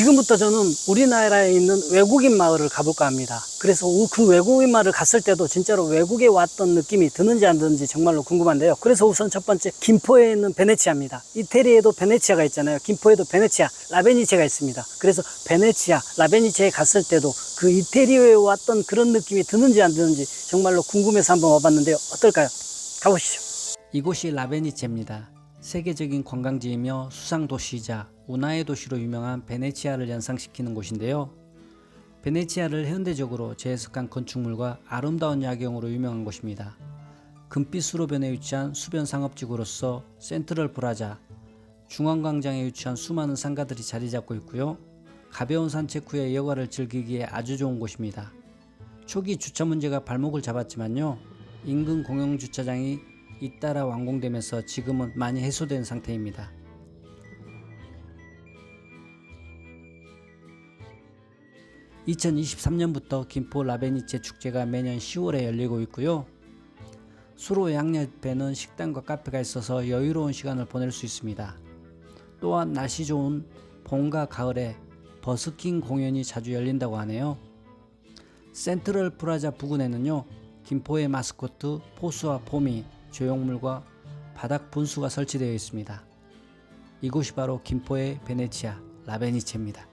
지금부터 저는 우리나라에 있는 외국인 마을을 가볼까 합니다. 그래서 그 외국인 마을을 갔을 때도 진짜로 외국에 왔던 느낌이 드는지 안 드는지 정말로 궁금한데요. 그래서 우선 첫 번째 김포에 있는 베네치아입니다. 이태리에도 베네치아가 있잖아요. 김포에도 베네치아, 라베니체가 있습니다. 그래서 베네치아, 라베니체에 갔을 때도 그 이태리에 왔던 그런 느낌이 드는지 안 드는지 정말로 궁금해서 한번 와봤는데요. 어떨까요? 가보시죠. 이곳이 라베니체입니다. 세계적인 관광지이며 수상 도시이자 운하의 도시로 유명한 베네치아를 연상시키는 곳인데요. 베네치아를 현대적으로 재해석한 건축물과 아름다운 야경으로 유명한 곳입니다. 금빛 수로변에 위치한 수변 상업지구로서 센트럴 브라자, 중앙광장에 위치한 수많은 상가들이 자리 잡고 있고요. 가벼운 산책 후에 여가를 즐기기에 아주 좋은 곳입니다. 초기 주차 문제가 발목을 잡았지만요. 인근 공영 주차장이 잇따라 완공되면서 지금은 많이 해소된 상태입니다. (2023년부터) 김포 라베니체 축제가 매년 (10월에) 열리고 있고요. 수로 양옆에는 식당과 카페가 있어서 여유로운 시간을 보낼 수 있습니다. 또한 날씨 좋은 봄과 가을에 버스킹 공연이 자주 열린다고 하네요. 센트럴 프라자 부근에는요 김포의 마스코트 포수와 포미 조형물과 바닥 분수가 설치되어 있습니다. 이곳이 바로 김포의 베네치아 라베니체입니다.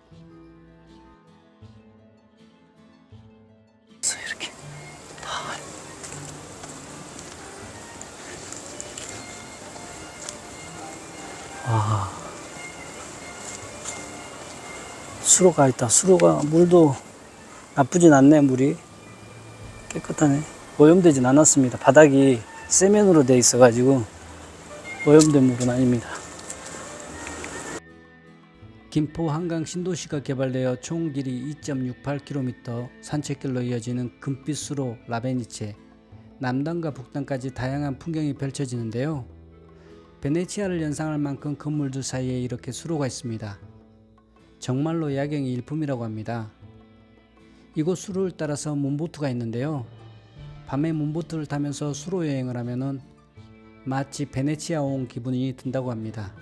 이렇게 와 수로가 있다. 수로가 물도 나쁘진 않네 물이 깨끗하네. 오염되진 않았습니다. 바닥이 세면으로 돼 있어가지고 오염된 물은 아닙니다. 김포 한강 신도시가 개발되어 총 길이 2.68km 산책길로 이어지는 금빛 수로 라베니체 남단과 북단까지 다양한 풍경이 펼쳐지는데요. 베네치아를 연상할 만큼 건물들 사이에 이렇게 수로가 있습니다. 정말로 야경이 일품이라고 합니다. 이곳 수로를 따라서 문보트가 있는데요. 밤에 문보트를 타면서 수로 여행을 하면은 마치 베네치아 온 기분이 든다고 합니다.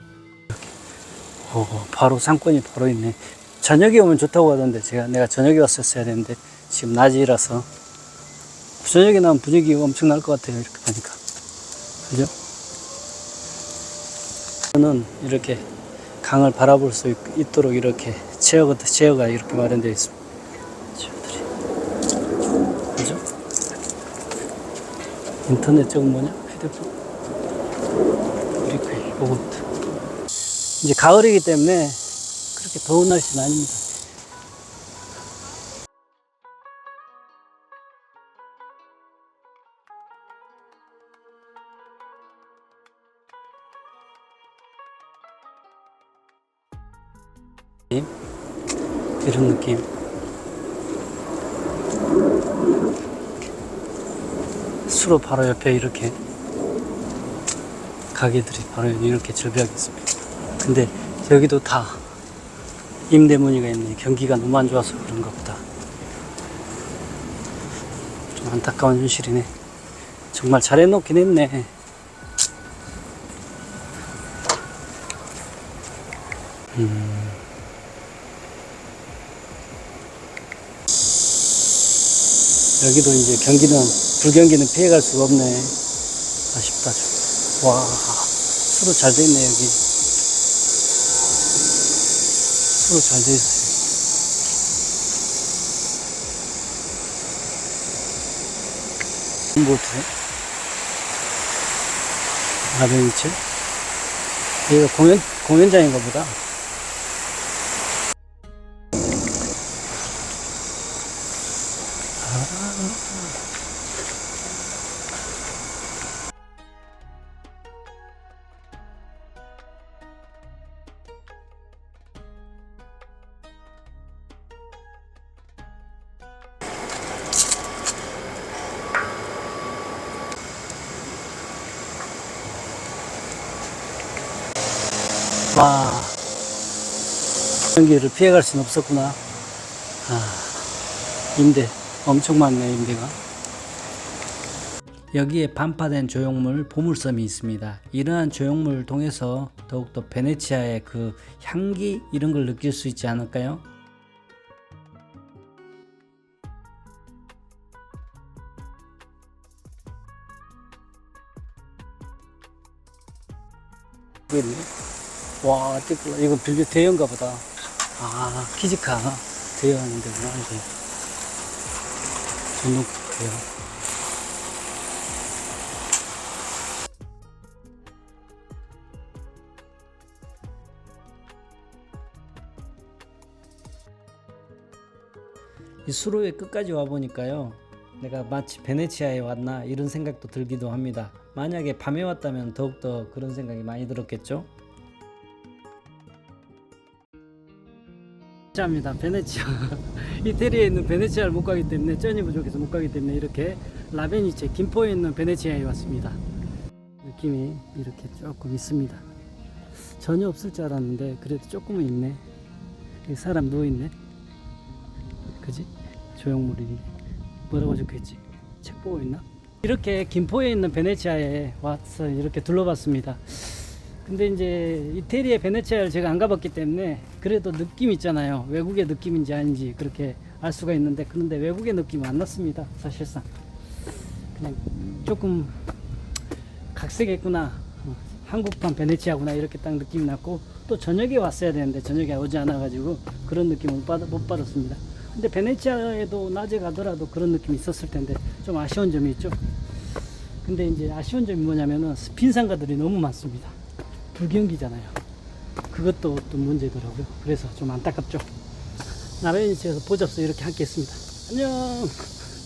오, 바로 상권이 바로 있네. 저녁에 오면 좋다고 하던데 제가 내가 저녁에 왔었어야 되는데 지금 낮이라서 저녁에 나면 분위기가 엄청 날 것 같아요. 이렇게 보니까 그죠? 저는 이렇게 강을 바라볼 수 있, 있도록 이렇게 체어가 체어가 이렇게 마련되어 있습니다. 체어들이 그죠? 인터넷 저건 뭐냐? 휴대폰. 그리고 요거트. 이제 가을이기 때문에 그렇게 더운 날씨는 아닙니다. 이런 느낌. 수로 바로 옆에 이렇게 가게들이 바로 이렇게 절벽이 있습니다. 근데 여기도 다 임대문의가 있네. 경기가 너무 안 좋아서 그런가 보다. 좀 안타까운 현실이네. 정말 잘 해놓긴 했네. 음. 여기도 이제 경기는 불경기는 피해갈 수가 없네. 아쉽다. 좀. 와, 수로 잘 돼 있네 여기. 수로 잘 돼 있어요. 보트. 아베니체. 여기가 공연 공연장인가 보다. 와, 경기를 피해갈 수는 없었구나. 아, 임대 엄청 많네 임대가. 여기에 반파된 조형물 보물섬이 있습니다. 이러한 조형물을 통해서 더욱더 베네치아의 그 향기 이런 걸 느낄 수 있지 않을까요? 와, 이거 빌려 대여인가 보다. 아, 키즈카 데구나, 이게. 대여. 이 수로의 끝까지 와 보니까요. 내가 마치 베네치아에 왔나 이런 생각도 들기도 합니다. 만약에 밤에 왔다면 더욱더 그런 생각이 많이 들었겠죠? 짜입니다. 베네치아. 이태리에 있는 베네치아를 못 가기 때문에 쩌니 부족해서 못 가기 때문에 이렇게 라베니체 김포에 있는 베네치아에 왔습니다. 느낌이 이렇게 조금 있습니다. 전혀 없을 줄 알았는데 그래도 조금은 있네. 사람 누워 있네. 그지? 조형물이 뭐라고 적혀있지? 책 보고 있나? 이렇게 김포에 있는 베네치아에 와서 이렇게 둘러봤습니다. 근데 이제 이태리의 베네치아를 제가 안 가봤기 때문에 그래도 느낌 있잖아요. 외국의 느낌인지 아닌지 그렇게 알 수가 있는데 그런데 외국의 느낌은 안 났습니다. 사실상 그냥 조금 각색했구나. 어, 한국판 베네치아구나 이렇게 딱 느낌이 났고 또 저녁에 왔어야 되는데 저녁에 오지 않아가지고 그런 느낌을 못, 받, 못 받았습니다. 근데 베네치아에도 낮에 가더라도 그런 느낌이 있었을 텐데 좀 아쉬운 점이 있죠. 근데 이제 아쉬운 점이 뭐냐면은 스핀 상가들이 너무 많습니다. 불경기잖아요. 그것도 또 문제더라고요. 그래서 좀 안타깝죠. 나베니치에서 보잡소 이렇게 함께 했습니다. 안녕!